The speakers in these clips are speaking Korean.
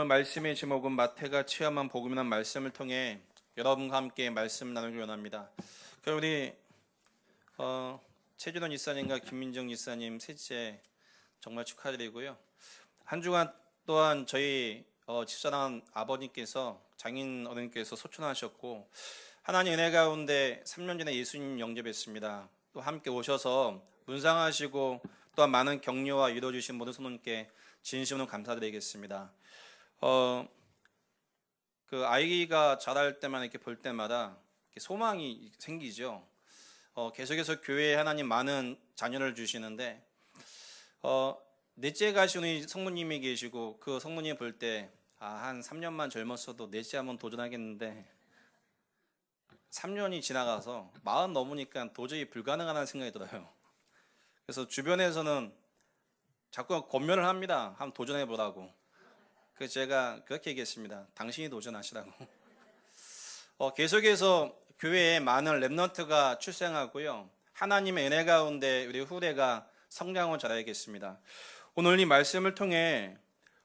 오늘 말씀의 제목은 마태가 체험한 복음이라는 말씀을 통해 여러분과 함께 말씀 나누기 원합니다. 그럼 우리 어, 최준원 이사님과 김민정 이사님 셋째 정말 축하드리고요. 한 주간 또한 저희 어, 집사람 아버님께서 장인 어른께서 소천하셨고 하나님 은혜 가운데 3년 전에 예수님 영접했습니다. 또 함께 오셔서 문상하시고 또한 많은 격려와 위로 주신 모든 손님께 진심으로 감사드리겠습니다. 어, 그 아이가 자랄 때만 이렇게 볼 때마다 이렇게 소망이 생기죠. 어, 계속해서 교회에 하나님 많은 자녀를 주시는데 어, 넷째 우리 성모님이 계시고 그 성모님 볼때 아, 한 3년만 젊었어도 넷째 한번 도전하겠는데 3년이 지나가서 마흔 넘으니까 도저히 불가능하다는 생각이 들어요. 그래서 주변에서는 자꾸 권면을 합니다. 한번 도전해 보라고. 그래서 제가 그렇게 얘기했습니다. 당신이 도전하시라고. 어, 계속해서 교회에 많은 랩런트가 출생하고요. 하나님의 은혜 가운데 우리 후대가 성장을 잘하겠습니다. 오늘 이 말씀을 통해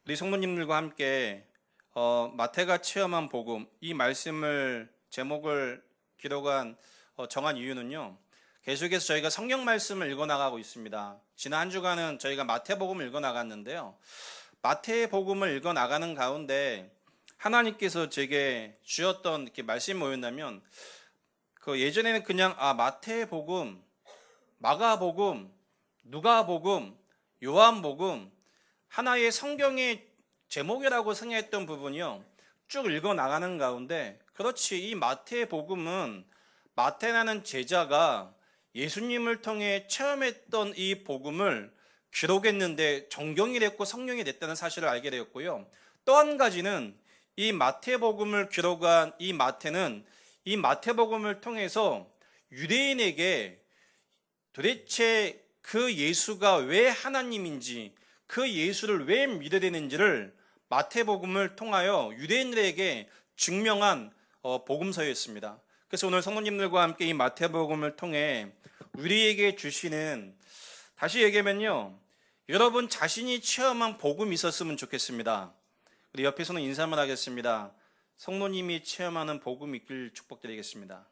우리 성도님들과 함께 어, 마태가 체험한 복음 이 말씀을 제목을 기록한 어, 정한 이유는요. 계속해서 저희가 성경 말씀을 읽어 나가고 있습니다. 지난 한 주간은 저희가 마태복음을 읽어 나갔는데요. 마태복음을 읽어 나가는 가운데 하나님께서 제게 주었던 이렇게 말씀이 뭐였냐면 그 예전에는 그냥 아 마태복음, 마가 복음, 누가 복음, 요한 복음 하나의 성경의 제목이라고 생각했던 부분이요. 쭉 읽어 나가는 가운데 그렇지 이 마태복음은 마태라는 제자가 예수님을 통해 체험했던 이 복음을 기록했는데 정경이 됐고 성령이 됐다는 사실을 알게 되었고요. 또 한 가지는 이 마태복음을 기록한 이 마태는 이 마태복음을 통해서 유대인에게 도대체 그 예수가 왜 하나님인지 그 예수를 왜 믿어야 되는지를 마태복음을 통하여 유대인들에게 증명한 어, 복음서였습니다. 그래서 오늘 성도님들과 함께 이 마태복음을 통해 우리에게 주시는 다시 얘기하면요. 여러분 자신이 체험한 복음이 있었으면 좋겠습니다. 우리 옆에서는 인사만 하겠습니다. 성도님이 체험하는 복음이 있길 축복드리겠습니다.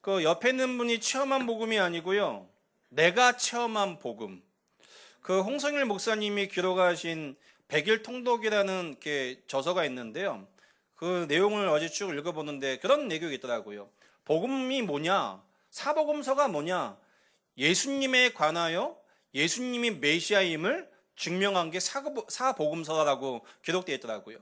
그 옆에 있는 분이 체험한 복음이 아니고요. 내가 체험한 복음. 그 홍성일 목사님이 기록하신 백일 통독이라는 게 저서가 있는데요. 그 내용을 어제 쭉 읽어보는데 그런 내용이 있더라고요. 복음이 뭐냐? 사복음서가 뭐냐? 예수님에 관하여 예수님이 메시아임을 증명한 게 사복음서라고 기록되어 있더라고요.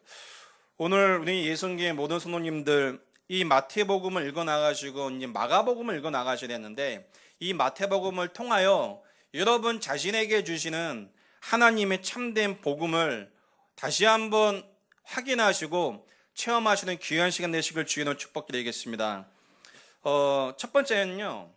오늘 우리 예성계의 모든 성도님들 이 마태복음을 읽어 나가시고 이제 마가복음을 읽어 나가셔야 되는데 이 마태복음을 통하여 여러분 자신에게 주시는 하나님의 참된 복음을 다시 한번 확인하시고 체험하시는 귀한 시간 되시길 주의로 축복드리겠습니다. 어, 첫 번째는요,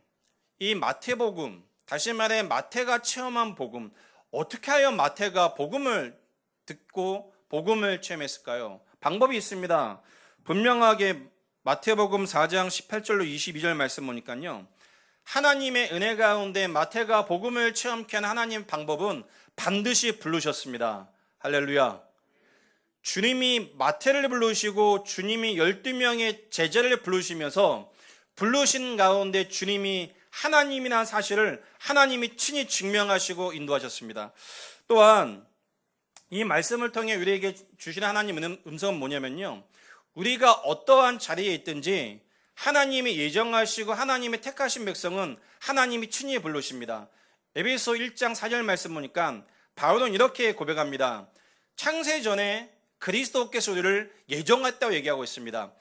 이 마태복음, 다시 말해 마태가 체험한 복음, 어떻게 하여 마태가 복음을 듣고 복음을 체험했을까요? 방법이 있습니다. 분명하게 마태복음 4장 18절로 22절 말씀 보니까요. 하나님의 은혜 가운데 마태가 복음을 체험케 한 하나님 방법은 반드시 부르셨습니다. 할렐루야. 주님이 마태를 부르시고 주님이 12명의 제자를 부르시면서 부르신 가운데 주님이 하나님이라는 사실을 하나님이 친히 증명하시고 인도하셨습니다. 또한 이 말씀을 통해 우리에게 주시는 하나님의 음성은 뭐냐면요. 우리가 어떠한 자리에 있든지 하나님이 예정하시고 하나님의 택하신 백성은 하나님이 친히 부르십니다. 에베소 1장 4절 말씀 보니까 바울은 이렇게 고백합니다. 창세 전에 그리스도께서 우리를 예정했다고 얘기하고 있습니다.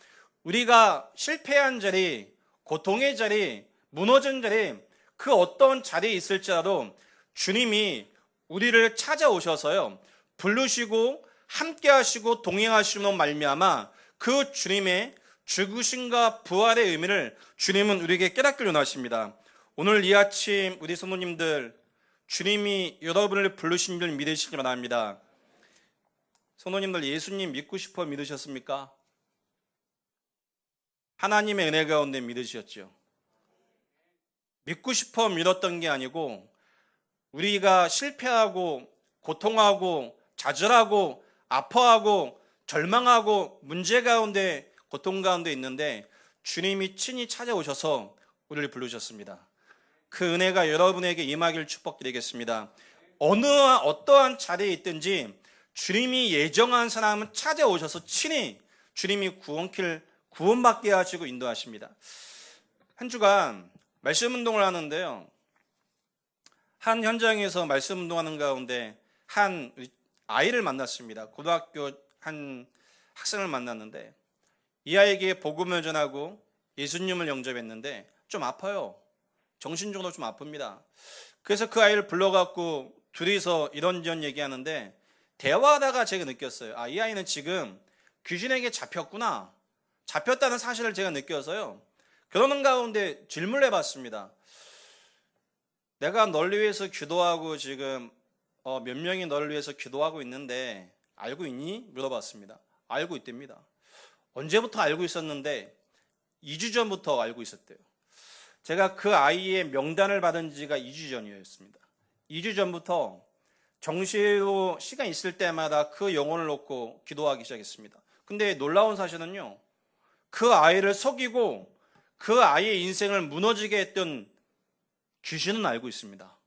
우리가 실패한 자리, 고통의 자리, 무너진 자리, 그 어떤 자리에 있을지라도 주님이 우리를 찾아오셔서요. 부르시고 함께 하시고 동행하시는 말미암아 그 주님의 죽으심과 부활의 의미를 주님은 우리에게 깨닫게 원하십니다. 오늘 이 아침 우리 성도님들 주님이 여러분을 부르신 줄 믿으시기 바랍니다. 성도님들 예수님 믿고 싶어 믿으셨습니까? 하나님의 은혜 가운데 믿으셨죠. 믿고 싶어 믿었던 게 아니고 우리가 실패하고 고통하고 좌절하고 아파하고 절망하고 문제 가운데 고통 가운데 있는데 주님이 친히 찾아오셔서 우리를 부르셨습니다. 그 은혜가 여러분에게 임하기를 축복드리겠습니다. 어느 어떠한 자리에 있든지 주님이 예정한 사람은 찾아오셔서 친히 주님이 구원길 구원받게 하시고 인도하십니다. 한 주간 말씀 운동을 하는데요. 한 현장에서 말씀 운동하는 가운데 한 아이를 만났습니다. 고등학교 한 학생을 만났는데 이 아이에게 복음을 전하고 예수님을 영접했는데 좀 아파요. 정신적으로 좀 아픕니다. 그래서 그 아이를 불러갖고 둘이서 이런저런 얘기하는데 대화하다가 제가 느꼈어요. 아, 이 아이는 지금 귀신에게 잡혔구나. 잡혔다는 사실을 제가 느껴서요. 그러는 가운데 질문을 해봤습니다. 내가 널 위해서 기도하고 지금 어, 몇 명이 너를 위해서 기도하고 있는데 알고 있니? 물어봤습니다. 알고 있답니다. 언제부터 알고 있었는데 2주 전부터 알고 있었대요. 제가 그 아이의 명단을 받은 지가 2주 전이었습니다. 2주 전부터 정시로 시간 있을 때마다 그 영혼을 놓고 기도하기 시작했습니다. 근데 놀라운 사실은요. 그 아이를 속이고 그 아이의 인생을 무너지게 했던 귀신은 알고 있습니다.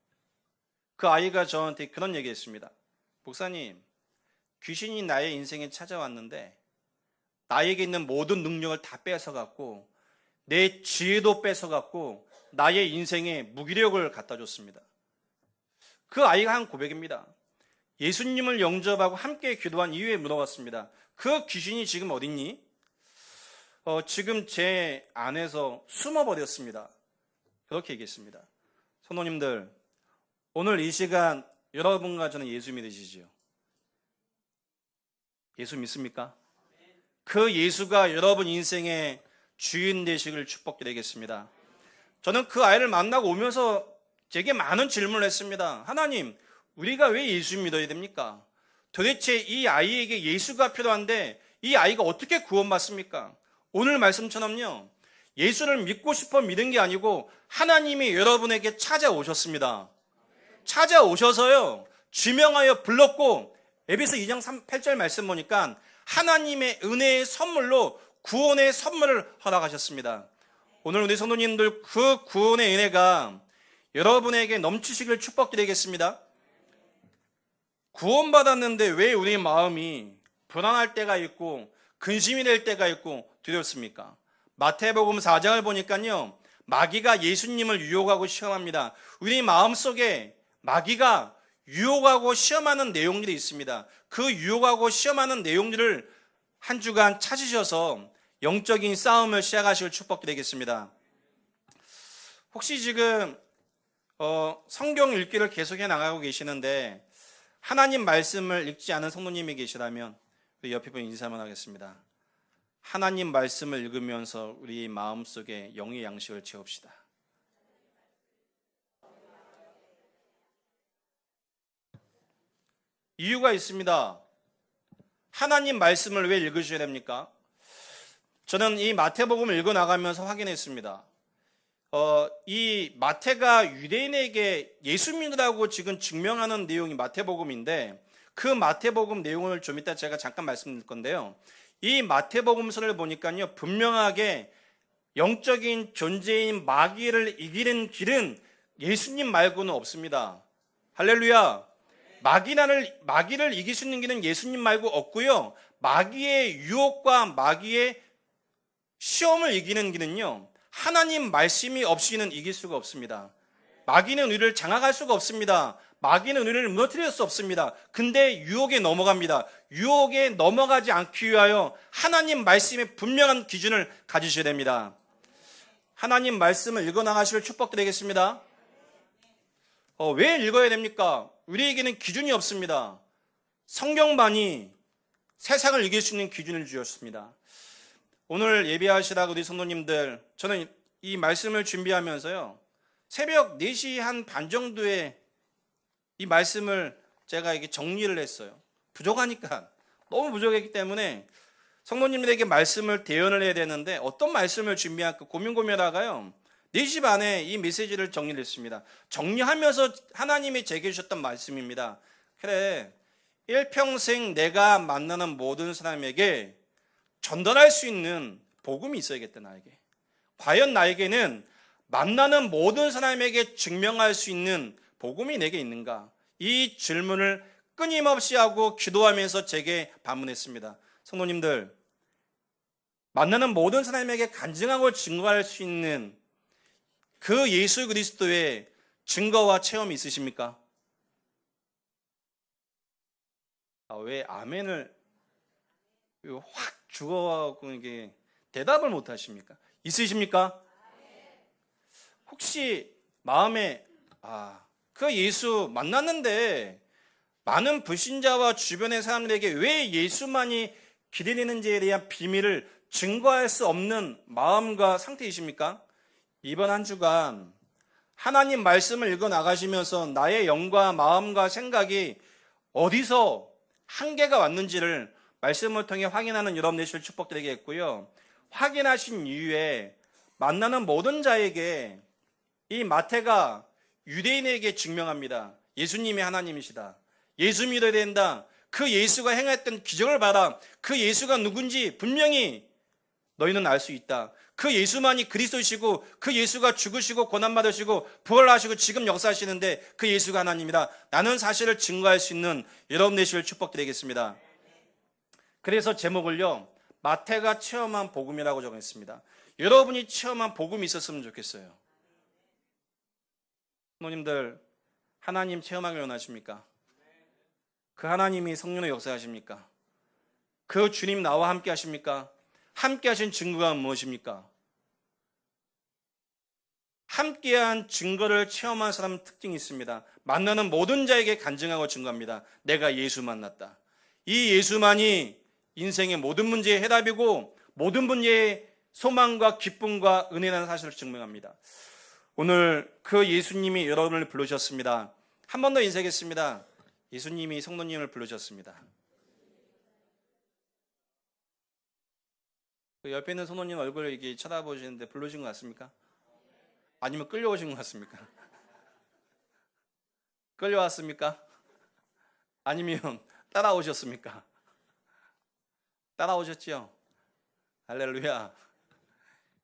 그 아이가 저한테 그런 얘기 했습니다. 목사님, 귀신이 나의 인생에 찾아왔는데 나에게 있는 모든 능력을 다 뺏어갖고 내 지혜도 뺏어갖고 나의 인생에 무기력을 갖다 줬습니다. 그 아이가 한 고백입니다. 예수님을 영접하고 함께 기도한 이후에 물어봤습니다. 그 귀신이 지금 어딨니? 어, 지금 제 안에서 숨어버렸습니다. 그렇게 얘기했습니다. 선호님들, 오늘 이 시간 여러분과 저는 예수 믿으시죠? 예수 믿습니까? 그 예수가 여러분 인생의 주인 되시길 축복드리겠습니다. 저는 그 아이를 만나고 오면서 제게 많은 질문을 했습니다. 하나님, 우리가 왜 예수 믿어야 됩니까? 도대체 이 아이에게 예수가 필요한데 이 아이가 어떻게 구원받습니까? 오늘 말씀처럼요. 예수를 믿고 싶어 믿은 게 아니고 하나님이 여러분에게 찾아오셨습니다. 찾아오셔서요. 지명하여 불렀고 에베소 2장 3, 8절 말씀 보니까 하나님의 은혜의 선물로 구원의 선물을 허락하셨습니다. 오늘 우리 성도님들 그 구원의 은혜가 여러분에게 넘치시길 축복드리겠습니다. 구원받았는데 왜 우리 마음이 불안할 때가 있고 근심이 될 때가 있고 두렵습니까? 마태복음 4장을 보니까요. 마귀가 예수님을 유혹하고 시험합니다. 우리 마음속에 마귀가 유혹하고 시험하는 내용들이 있습니다. 그 유혹하고 시험하는 내용들을 한 주간 찾으셔서 영적인 싸움을 시작하실 축복드리겠습니다. 혹시 지금 어, 성경 읽기를 계속해 나가고 계시는데 하나님 말씀을 읽지 않은 성도님이 계시다면 옆에 분 인사 한번 하겠습니다. 하나님 말씀을 읽으면서 우리 마음 속에 영의 양식을 채웁시다. 이유가 있습니다. 하나님 말씀을 왜 읽으셔야 됩니까? 저는 이 마태복음을 읽어 나가면서 확인했습니다. 어, 이 마태가 유대인에게 예수 믿으라고 지금 증명하는 내용이 마태복음인데 그 마태복음 내용을 좀 이따 제가 잠깐 말씀드릴 건데요. 이 마태복음서를 보니까요. 분명하게 영적인 존재인 마귀를 이기는 길은 예수님 말고는 없습니다. 할렐루야. 마귀나를 마귀를 이길 수 있는 길은 예수님 말고 없고요. 마귀의 유혹과 마귀의 시험을 이기는 길은요. 하나님 말씀이 없이는 이길 수가 없습니다. 마귀는 우리를 장악할 수가 없습니다. 마귀는 우리를 무너뜨릴 수 없습니다. 근데 유혹에 넘어갑니다. 유혹에 넘어가지 않기 위하여 하나님 말씀의 분명한 기준을 가지셔야 됩니다. 하나님 말씀을 읽어 나가시길 축복드리겠습니다. 어, 왜 읽어야 됩니까? 우리에게는 기준이 없습니다. 성경만이 세상을 이길 수 있는 기준을 주셨습니다. 오늘 예배하시라고 우리 성도님들, 저는 이 말씀을 준비하면서요, 새벽 4시 한 반 정도에 이 말씀을 제가 이게 정리를 했어요. 부족하니까. 너무 부족했기 때문에 성도님들에게 말씀을 대연을 해야 되는데 어떤 말씀을 준비할까 고민 고민하다가요, 네집 안에 이 메시지를 정리를 했습니다. 정리하면서 하나님이 제게 주셨던 말씀입니다. 그래, 일평생 내가 만나는 모든 사람에게 전달할 수 있는 복음이 있어야겠다, 나에게. 과연 나에게는 만나는 모든 사람에게 증명할 수 있는 복음이 내게 있는가? 이 질문을 끊임없이 하고 기도하면서 제게 반문했습니다. 성도님들, 만나는 모든 사람에게 간증하고 증거할 수 있는 그 예수 그리스도의 증거와 체험이 있으십니까? 아, 왜 아멘을 확 죽어가고 이게 대답을 못 하십니까? 있으십니까? 혹시 마음에 아, 그 예수 만났는데 많은 불신자와 주변의 사람들에게 왜 예수만이 기대되는지에 대한 비밀을 증거할 수 없는 마음과 상태이십니까? 이번 한 주간 하나님 말씀을 읽어 나가시면서 나의 영과 마음과 생각이 어디서 한계가 왔는지를 말씀을 통해 확인하는 여러분 되실 축복드리겠고요. 확인하신 이후에 만나는 모든 자에게 이 마태가 유대인에게 증명합니다. 예수님이 하나님이시다. 예수 믿어야 된다. 그 예수가 행했던 기적을 봐라. 그 예수가 누군지 분명히 너희는 알 수 있다. 그 예수만이 그리스도시고 그 예수가 죽으시고 고난 받으시고 부활하시고 지금 역사하시는데 그 예수가 하나님이다. 나는 사실을 증거할 수 있는 여러분 되시를 축복드리겠습니다. 그래서 제목을요. 마태가 체험한 복음이라고 정했습니다. 여러분이 체험한 복음이 있었으면 좋겠어요. 부모님들 하나님 체험하길 원하십니까? 그 하나님이 성령의 역사하십니까? 그 주님 나와 함께 하십니까? 함께 하신 증거가 무엇입니까? 함께한 증거를 체험한 사람 특징이 있습니다. 만나는 모든 자에게 간증하고 증거합니다. 내가 예수 만났다. 이 예수만이 인생의 모든 문제의 해답이고 모든 문제의 소망과 기쁨과 은혜라는 사실을 증명합니다. 오늘 그 예수님이 여러분을 부르셨습니다. 한 번 더 인사하겠습니다. 예수님이 성도님을 부르셨습니다. 그 옆에 있는 성도님 얼굴을 이렇게 쳐다보시는데 부르신 것 같습니까? 아니면 끌려오신 것 같습니까? 끌려왔습니까? 아니면 따라오셨습니까? 따라오셨지요? 할렐루야.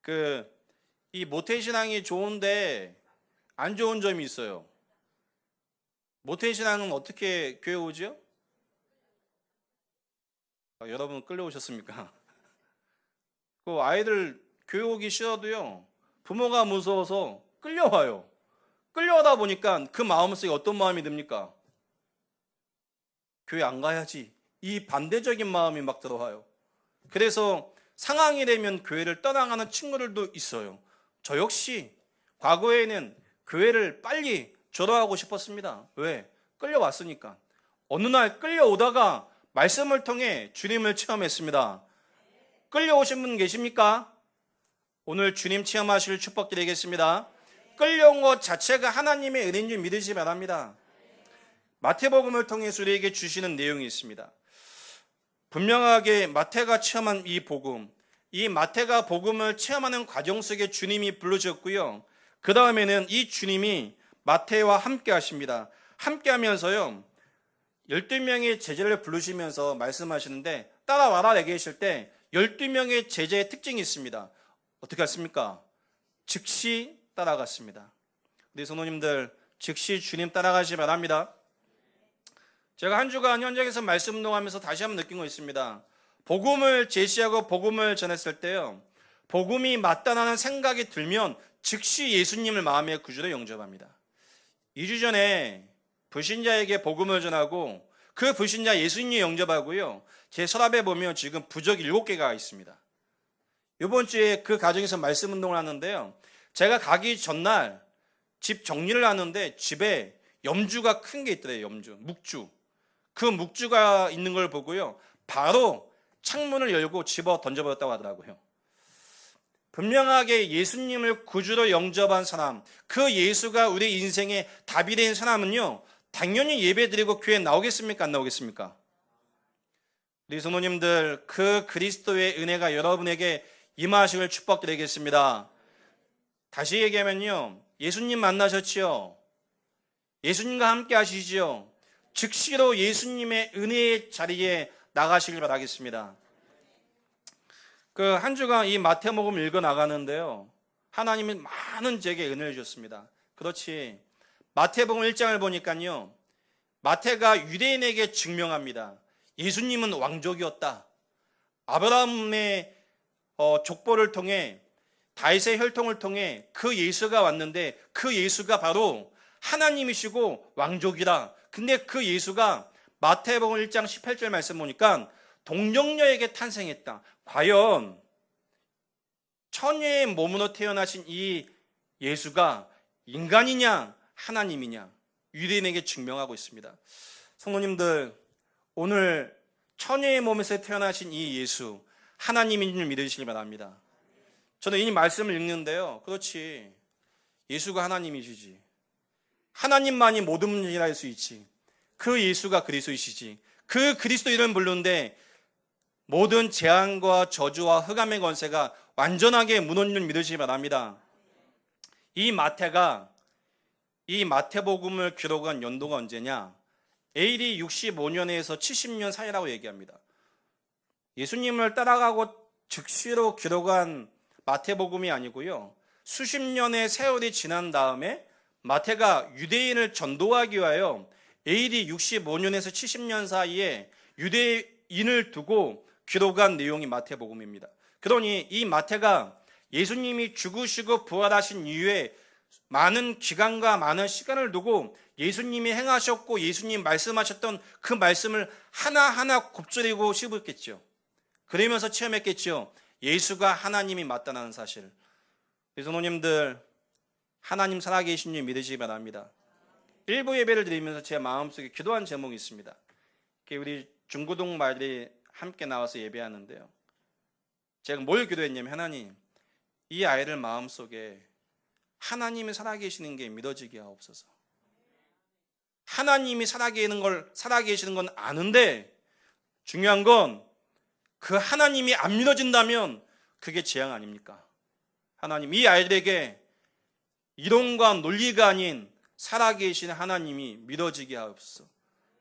그, 이 모태신앙이 좋은데 안 좋은 점이 있어요. 모태신앙은 어떻게 교회 오죠? 아, 여러분 끌려오셨습니까? 그 아이들 교회 오기 싫어도요. 부모가 무서워서 끌려와요. 끌려오다 보니까 그 마음속에 어떤 마음이 듭니까? 교회 안 가야지. 이 반대적인 마음이 막 들어와요. 그래서 상황이 되면 교회를 떠나가는 친구들도 있어요. 저 역시 과거에는 교회를 빨리 졸업하고 싶었습니다. 왜? 끌려왔으니까. 어느 날 끌려오다가 말씀을 통해 주님을 체험했습니다. 끌려오신 분 계십니까? 오늘 주님 체험하실 축복 드리겠습니다. 끌려온 것 자체가 하나님의 은혜인 줄 믿으시 기 바랍니다. 마태복음을 통해 우리에게 주시는 내용이 있습니다. 분명하게 마태가 체험한 이 복음, 이 마태가 복음을 체험하는 과정 속에 주님이 불러주셨고요. 그 다음에는 이 주님이 마태와 함께 하십니다. 함께 하면서요. 12명의 제자를 부르시면서 말씀하시는데 따라와라 내게 하실 때 12명의 제자의 특징이 있습니다. 어떻게 했습니까? 즉시 따라갔습니다. 우리 성도님들 즉시 주님 따라가시 바랍니다. 제가 한 주간 현장에서 말씀 운동하면서 다시 한번 느낀 거 있습니다. 복음을 제시하고 복음을 전했을 때요. 복음이 맞다라는 생각이 들면 즉시 예수님을 마음의 구주로 영접합니다. 2주 전에 불신자에게 복음을 전하고 그 불신자 예수님이 영접하고요. 제 서랍에 보면 지금 부적 7개가 있습니다. 이번 주에 그 가정에서 말씀 운동을 하는데요. 제가 가기 전날 집 정리를 하는데 집에 염주가 큰 게 있더래요. 염주, 묵주. 그 묵주가 있는 걸 보고요. 바로 창문을 열고 집어 던져버렸다고 하더라고요. 분명하게 예수님을 구주로 영접한 사람, 그 예수가 우리 인생의 답이 된 사람은요, 당연히 예배 드리고 교회 나오겠습니까? 안 나오겠습니까? 우리 성도님들, 그 그리스도의 은혜가 여러분에게 임하시길 축복드리겠습니다. 다시 얘기하면요. 예수님 만나셨지요? 예수님과 함께 하시지요? 즉시로 예수님의 은혜의 자리에 나가시길 바라겠습니다. 그 한 주간 이 마태복음 읽어 나가는데요. 하나님이 많은 제게 은혜를 주셨습니다. 그렇지. 마태복음 1장을 보니까요. 마태가 유대인에게 증명합니다. 예수님은 왕족이었다. 아브라함의 어, 족보를 통해 다윗의 혈통을 통해 그 예수가 왔는데 그 예수가 바로 하나님이시고 왕족이라. 근데 그 예수가 마태복음 1장 18절 말씀 보니까 동정녀에게 탄생했다. 과연 처녀의 몸으로 태어나신 이 예수가 인간이냐 하나님이냐 유대인에게 증명하고 있습니다. 성도님들 오늘 처녀의 몸에서 태어나신 이 예수 하나님인 줄 믿으시기 바랍니다. 저는 이 말씀을 읽는데요. 그렇지. 예수가 하나님이시지. 하나님만이 모든 문제를 할수 있지. 그 예수가 그리스도이시지. 그 그리스도 이름 부르는데 모든 재앙과 저주와 흑암의 권세가 완전하게 무너진 줄 믿으시기 바랍니다. 이 마태가 이 마태복음을 기록한 연도가 언제냐? AD 65년에서 70년 사이라고 얘기합니다. 예수님을 따라가고 즉시로 기록한 마태복음이 아니고요. 수십 년의 세월이 지난 다음에 마태가 유대인을 전도하기 위하여 AD 65년에서 70년 사이에 유대인을 두고 기록한 내용이 마태복음입니다. 그러니 이 마태가 예수님이 죽으시고 부활하신 이후에 많은 기간과 많은 시간을 두고 예수님이 행하셨고 예수님 말씀하셨던 그 말씀을 하나하나 곱절이고 씹었겠죠. 그러면서 체험했겠죠. 예수가 하나님이 맞다는 사실. 성도님들 하나님 살아계신 줄 믿으시기 바랍니다. 일부 예배를 드리면서 제 마음속에 기도한 제목이 있습니다. 우리 중고동 말들이 함께 나와서 예배하는데요. 제가 뭘 기도했냐면 하나님 이 아이를 마음속에 하나님이 살아계시는 게 믿어지게 하옵소서. 하나님이 살아계시는 걸 살아계시는 건 아는데 중요한 건 그 하나님이 안 믿어진다면 그게 재앙 아닙니까? 하나님 이 아이들에게 이론과 논리가 아닌 살아계신 하나님이 믿어지게 하옵소서.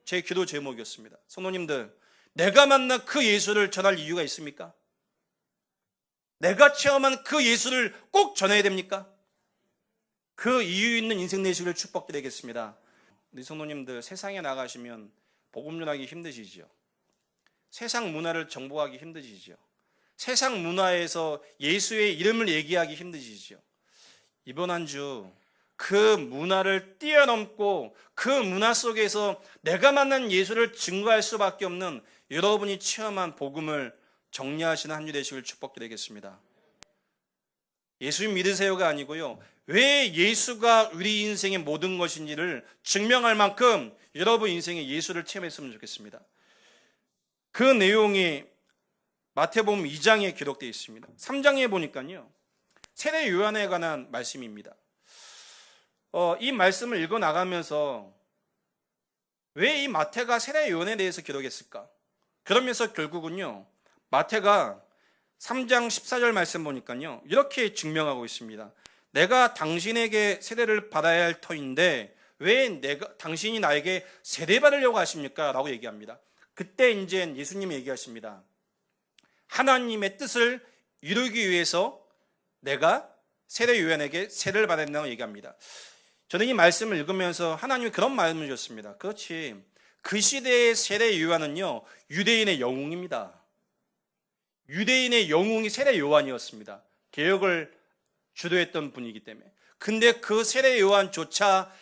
제 기도 제목이었습니다. 성도님들, 내가 만난 그 예수를 전할 이유가 있습니까? 내가 체험한 그 예수를 꼭 전해야 됩니까? 그 이유 있는 인생 내시기를 축복드리겠습니다. 우리 성도님들 세상에 나가시면 복음 전하기 힘드시죠. 세상 문화를 정복하기 힘드시죠. 세상 문화에서 예수의 이름을 얘기하기 힘드시죠. 이번 한 주 그 문화를 뛰어넘고 그 문화 속에서 내가 만난 예수를 증거할 수밖에 없는 여러분이 체험한 복음을 정리하시는 한 주 되시길 축복드리겠습니다. 예수 믿으세요가 아니고요. 왜 예수가 우리 인생의 모든 것인지를 증명할 만큼 여러분 인생에 예수를 체험했으면 좋겠습니다. 그 내용이 마태복음 2장에 기록되어 있습니다. 3장에 보니까요. 세례 요한에 관한 말씀입니다. 어, 이 말씀을 읽어 나가면서 왜 이 마태가 세례 요한에 대해서 기록했을까? 그러면서 결국은요. 마태가 3장 14절 말씀 보니까요. 이렇게 증명하고 있습니다. 내가 당신에게 세례를 받아야 할 터인데 왜 내가 당신이 나에게 세례 받으려고 하십니까? 라고 얘기합니다. 그때 이제 예수님이 얘기하십니다. 하나님의 뜻을 이루기 위해서 내가 세례 요한에게 세례를 받았다고 얘기합니다. 저는 이 말씀을 읽으면서 하나님이 그런 말씀을 주셨습니다. 그렇지. 그 시대의 세례 요한은요, 유대인의 영웅입니다. 유대인의 영웅이 세례 요한이었습니다. 개혁을 주도했던 분이기 때문에. 근데 그 세례 요한조차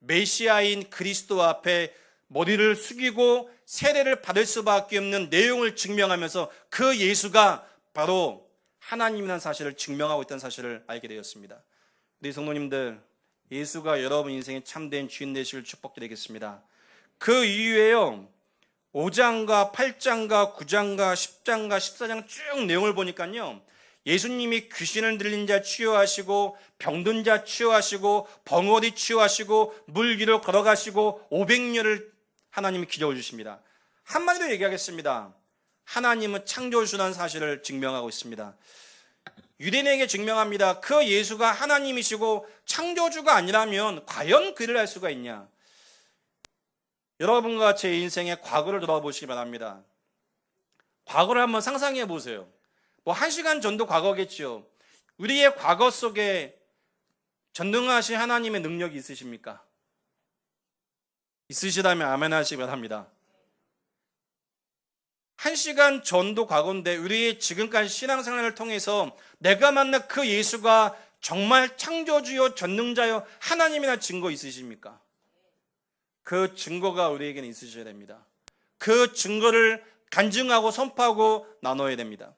메시아인 그리스도 앞에 머리를 숙이고 세례를 받을 수밖에 없는 내용을 증명하면서 그 예수가 바로 하나님이라는 사실을 증명하고 있다는 사실을 알게 되었습니다. 우리 성도님들, 예수가 여러분 인생의 참된 주인 되시길 축복드리겠습니다. 그 이후에요, 5장과 8장과 9장과 10장과 14장 쭉 내용을 보니까요, 예수님이 귀신을 들린 자 치유하시고 병든 자 치유하시고 벙어리 치유하시고 물 위로 걸어가시고 500년을 하나님이 기적을 주십니다. 한마디로 얘기하겠습니다. 하나님은 창조주라는 사실을 증명하고 있습니다. 유대인에게 증명합니다. 그 예수가 하나님이시고 창조주가 아니라면 과연 그를 할 수가 있냐? 여러분과 제 인생의 과거를 돌아보시기 바랍니다. 과거를 한번 상상해 보세요. 뭐 한 시간 전도 과거겠죠. 우리의 과거 속에 전능하신 하나님의 능력이 있으십니까? 있으시다면 아멘 하시기 바랍니다. 한 시간 전도 과거인데 우리의 지금까지 신앙생활을 통해서 내가 만난 그 예수가 정말 창조주요 전능자요 하나님이나 증거 있으십니까? 그 증거가 우리에게는 있으셔야 됩니다. 그 증거를 간증하고 선포하고 나눠야 됩니다.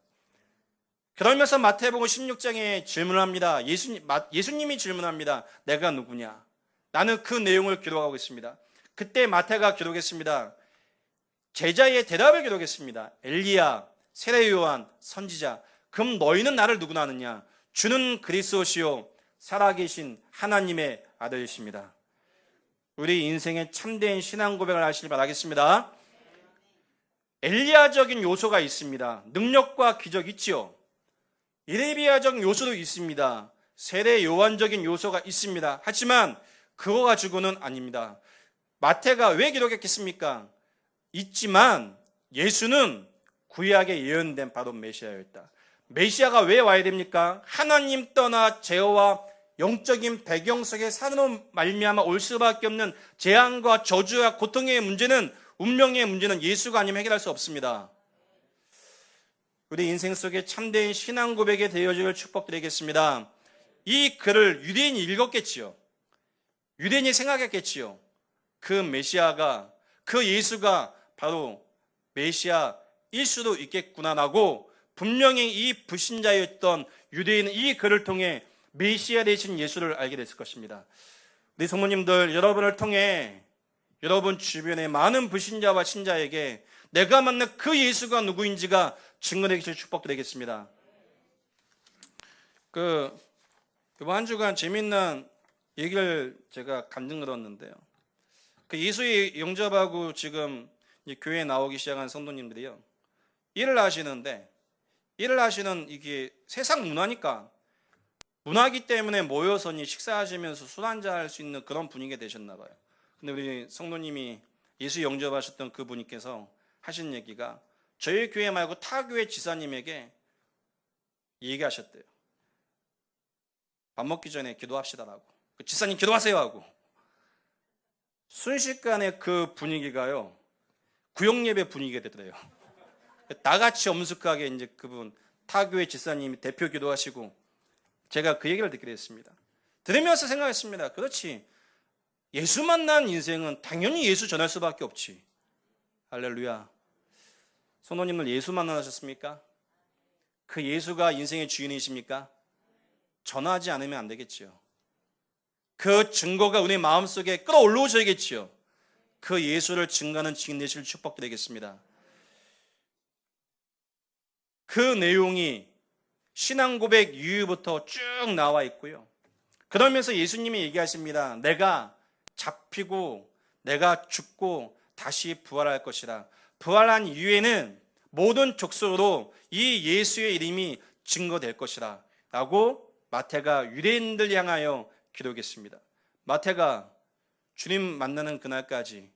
그러면서 마태복음 16장에 질문합니다. 예수님, 예수님이 질문합니다. 내가 누구냐? 나는 그 내용을 기록하고 있습니다. 그때 마태가 기록했습니다. 제자의 대답을 기록했습니다. 엘리야, 세례 요한, 선지자. 그럼 너희는 나를 누구나 아느냐? 주는 그리스도시요 살아계신 하나님의 아들이십니다. 우리 인생의 참된 신앙 고백을 하시길 바라겠습니다. 엘리야적인 요소가 있습니다. 능력과 기적 있지요. 이레비아적 요소도 있습니다. 세례 요한적인 요소가 있습니다. 하지만 그거 가지고는 아닙니다. 마태가 왜 기록했겠습니까? 있지만 예수는 구약에 예언된 바로 메시아였다. 메시아가 왜 와야 됩니까? 하나님 떠나 제어와 영적인 배경 속에 사는 말미암아 올 수밖에 없는 재앙과 저주와 고통의 문제는 운명의 문제는 예수가 아니면 해결할 수 없습니다. 우리 인생 속에 참된 신앙 고백에 되어질 축복드리겠습니다. 이 글을 유대인이 읽었겠지요. 유대인이 생각했겠지요. 그 메시아가 그 예수가 바로 메시아일 수도 있겠구나라고 분명히 이 불신자였던 유대인은 이 글을 통해 메시아 되신 예수를 알게 됐을 것입니다. 우리 성모님들 여러분을 통해 여러분 주변의 많은 불신자와 신자에게 내가 만난 그 예수가 누구인지가 증거되기 실 축복드리겠습니다. 그 이번 한 주간 재밌는 얘기를 제가 감정 들었는데요. 그 예수의 영접하고 지금 교회에 나오기 시작한 성도님들이요. 일을 하시는데 일을 하시는 이게 세상 문화니까 문화기 때문에 모여서 식사하시면서 술 한잔 할 수 있는 그런 분위기가 되셨나 봐요. 근데 우리 성도님이 예수 영접하셨던 그 분께서 하신 얘기가 저희 교회 말고 타 교회 지사님에게 얘기하셨대요. 밥 먹기 전에 기도합시다라고. 그 지사님 기도하세요 하고. 순식간에 그 분위기가요. 구역 예배 분위기가 되더래요. 나같이 엄숙하게 이제 그분 타교회 지사님이 대표 기도하시고 제가 그 얘기를 듣게 됐습니다. 들으면서 생각했습니다. 그렇지. 예수 만난 인생은 당연히 예수 전할 수밖에 없지. 할렐루야. 손호님들 예수 만나셨습니까? 그 예수가 인생의 주인이십니까? 전하지 않으면 안 되겠지요. 그 증거가 우리 마음속에 끌어올라오셔야겠지요. 그 예수를 증가하는 증인 되실 축복드리겠습니다. 그 내용이 신앙 고백 이후부터 쭉 나와 있고요. 그러면서 예수님이 얘기하십니다. 내가 잡히고 내가 죽고 다시 부활할 것이라. 부활한 이후에는 모든 족속으로 이 예수의 이름이 증거될 것이라. 라고 마태가 유대인들 향하여 기록했습니다. 마태가 주님 만나는 그날까지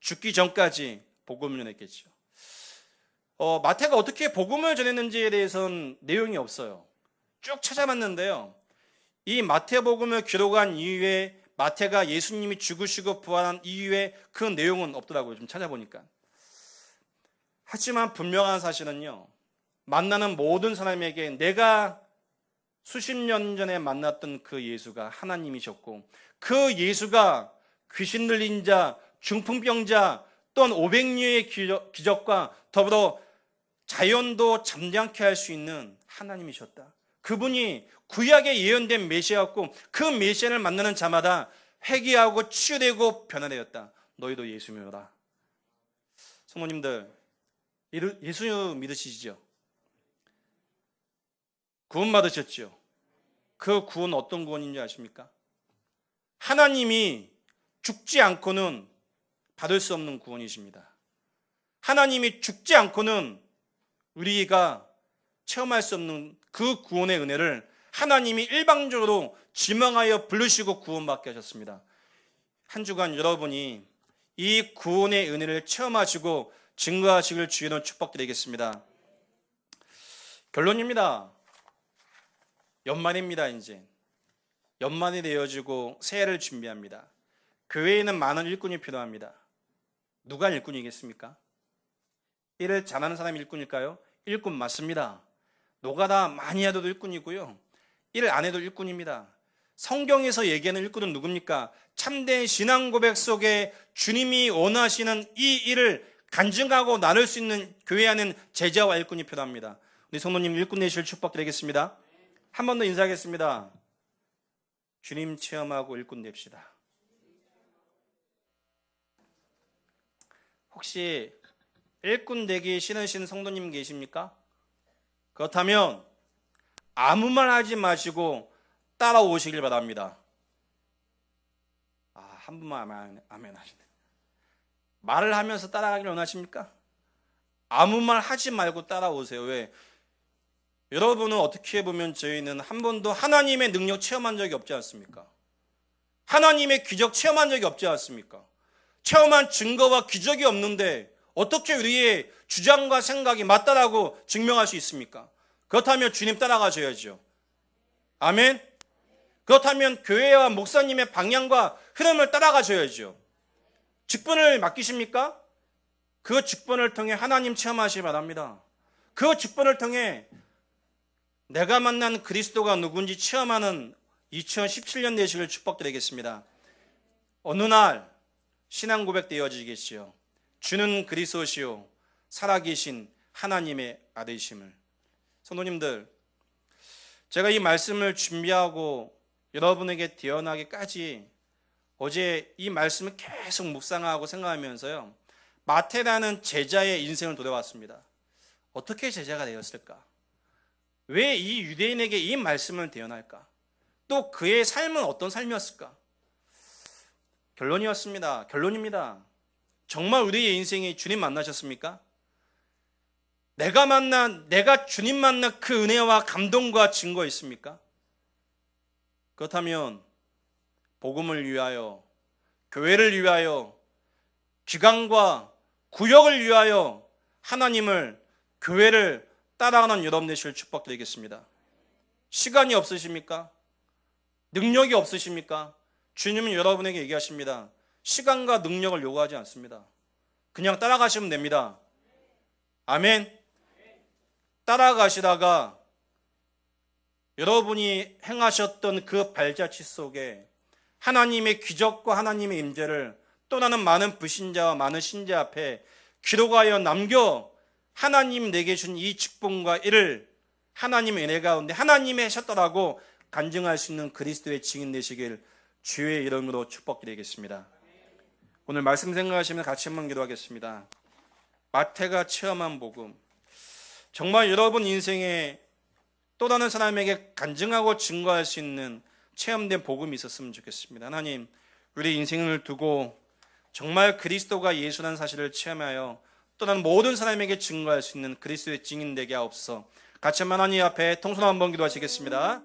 죽기 전까지 복음을 전했겠죠. 어, 마태가 어떻게 복음을 전했는지에 대해서는 내용이 없어요. 쭉 찾아봤는데요. 이 마태복음을 기록한 이후에 마태가 예수님이 죽으시고 부활한 이후에 그 내용은 없더라고요. 좀 찾아보니까. 하지만 분명한 사실은요. 만나는 모든 사람에게 내가 수십 년 전에 만났던 그 예수가 하나님이셨고 그 예수가 귀신 들린 자, 중풍병자 또한 500류의 기적과 더불어 자연도 잠잠케 할 수 있는 하나님이셨다. 그분이 구약에 예언된 메시아였고 그 메시아를 만나는 자마다 회개하고 치유되고 변화되었다. 너희도 예수 믿어라. 성모님들 예수 믿으시죠? 구원 받으셨죠? 그 구원 어떤 구원인지 아십니까? 하나님이 죽지 않고는 받을 수 없는 구원이십니다. 하나님이 죽지 않고는 우리가 체험할 수 없는 그 구원의 은혜를 하나님이 일방적으로 지명하여 부르시고 구원받게 하셨습니다. 한 주간 여러분이 이 구원의 은혜를 체험하시고 증거하시길 주의로 축복드리겠습니다. 결론입니다. 연말입니다, 이제. 연말이 되어지고 새해를 준비합니다. 교회에는 많은 일꾼이 필요합니다. 누가 일꾼이겠습니까? 일을 잘하는 사람이 일꾼일까요? 일꾼 맞습니다. 노가다 많이 해도 일꾼이고요. 일 안 해도 일꾼입니다. 성경에서 얘기하는 일꾼은 누굽니까? 참된 신앙 고백 속에 주님이 원하시는 이 일을 간증하고 나눌 수 있는 교회 안에는 제자와 일꾼이 필요합니다. 우리 성도님 일꾼 되실 축복드리겠습니다. 한 번 더 인사하겠습니다. 주님 체험하고 일꾼 됩시다. 혹시 일꾼 되기 싫으신 성도님 계십니까? 그렇다면 아무 말 하지 마시고 따라오시길 바랍니다. 아, 한 분만 아멘, 아멘 하시네. 말을 하면서 따라가길 원하십니까? 아무 말 하지 말고 따라오세요. 왜? 여러분은 어떻게 보면 저희는 한 번도 하나님의 능력 체험한 적이 없지 않습니까? 하나님의 기적 체험한 적이 없지 않습니까? 체험한 증거와 기적이 없는데 어떻게 우리의 주장과 생각이 맞다라고 증명할 수 있습니까? 그렇다면 주님 따라가셔야죠. 아멘. 그렇다면 교회와 목사님의 방향과 흐름을 따라가셔야죠. 직분을 맡기십니까? 그 직분을 통해 하나님 체험하시기 바랍니다. 그 직분을 통해 내가 만난 그리스도가 누군지 체험하는 2017년 되시길 축복드리겠습니다. 어느 날 신앙 고백 되어지겠지요. 주는 그리스도시요 살아계신 하나님의 아들이심을. 성도님들, 제가 이 말씀을 준비하고 여러분에게 태어나기까지 어제 이 말씀을 계속 묵상하고 생각하면서요. 마태라는 제자의 인생을 돌아왔습니다. 어떻게 제자가 되었을까? 왜 이 유대인에게 이 말씀을 대연할까? 또 그의 삶은 어떤 삶이었을까? 결론이었습니다. 결론입니다. 정말 우리의 인생에 주님 만나셨습니까? 내가 만난, 내가 주님 만난 그 은혜와 감동과 증거 있습니까? 그렇다면, 복음을 위하여, 교회를 위하여, 기강과 구역을 위하여 하나님을, 교회를 따라가는 여러분 되실 축복드리겠습니다. 시간이 없으십니까? 능력이 없으십니까? 주님은 여러분에게 얘기하십니다. 시간과 능력을 요구하지 않습니다. 그냥 따라가시면 됩니다. 아멘. 따라가시다가 여러분이 행하셨던 그 발자취 속에 하나님의 기적과 하나님의 임재를 떠나는 많은 불신자와 많은 신자 앞에 기록하여 남겨 하나님 내게 준 이 직분과 이를 하나님의 은혜 가운데 하나님이 하셨다라고 간증할 수 있는 그리스도의 증인 되시길 주의 이름으로 축복드리겠습니다. 오늘 말씀 생각하시면 같이 한번 기도하겠습니다. 마태가 체험한 복음. 정말 여러분 인생에 또 다른 사람에게 간증하고 증거할 수 있는 체험된 복음이 있었으면 좋겠습니다. 하나님, 우리 인생을 두고 정말 그리스도가 예수라는 사실을 체험하여 또 다른 모든 사람에게 증거할 수 있는 그리스도의 증인 되게 하옵소서. 같이 하나님 앞에 통솔 한번 기도하시겠습니다.